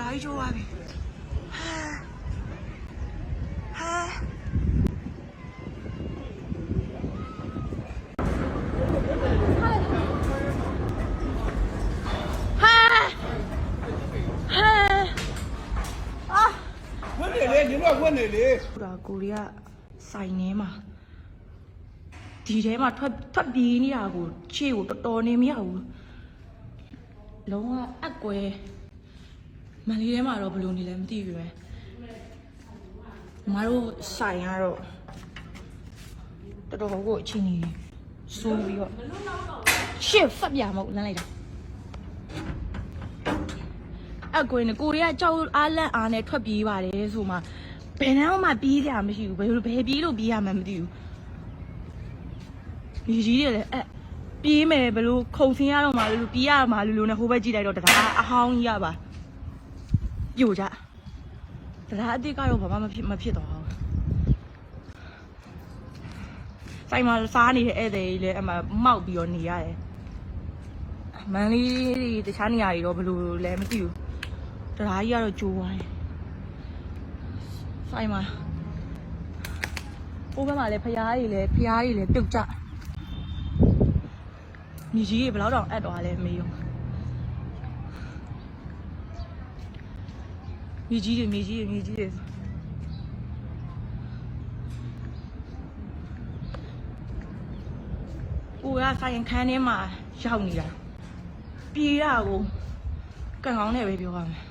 ရိုင်းချိုးသွားပြီဟာဟာဟာဟာအာဝတ်နေလေညီမဝတ်နေလေဟိုဒါကိုရီးယားစိုင်ထဲမှာဒီထဲမှာထွက်ထွက်ပြေးနေတာကိုခြေကိုတော်တော်နေမရဘူးလုံးဝအက်ကွဲ မန်လေးထဲမှာတော့ဘယ်လိုနေလဲမသိဘူးပဲညီမတို့ဆိုင်ကတော့တော်တော်ကိုအချင်းကြီးစိုးပြီးတော့ရှစ်ဖတ်ပြမဟုတ်လမ်းလိုက်တာအကွေနဲ့ကိုရီးယားကြောက်အားလန့်အားနဲ့ထွက်ပြေးပါတယ်ဆိုမှဘယ်နှမ်းမှပြေးကြမရှိဘူးဘယ်လိုဘယ်ပြေးလို့ပြေးရမှန်းမသိဘူးဒီကြီးတွေလည်းအဲ့ပြေးမယ်ဘယ်လိုခုံဆင်းရတော့မှလို့ပြေးရမှာလို့လို့နဲ့ဟိုဘက်ကြည့်လိုက်တော့တရားအဟောင်းကြီးရပါ ပြိုကြတရားအစ်စ်ကတော့ဘာမှမဖြစ်မဖြစ်တော့ဘူးဆိုင်မှာစားနေတဲ့ဧည့်သည်ကြီးလည်းအမှမောက်ပြီးတော့နေရတယ်မန်လေးတခြားနေရာတွေတော့ဘယ်လိုလဲမသိဘူးတရားကြီးကတော့ကြိုးသွားတယ်ဆိုင်မှာဟိုဘက်မှာလည်းဖျားကြီးလည်းဖျားကြီးလည်းပြုတ်ကြညီကြီးကြီးဘယ်တော့တောင်အပ်သွားလဲမေးရော ညီကြီးတွေညီကြီးတွေညီကြီးတွေကိုကဆိုင်ခန်းထဲမှာရောက်နေတာပြေးရကိုကံကောင်းနဲ့ပဲပြောရမယ်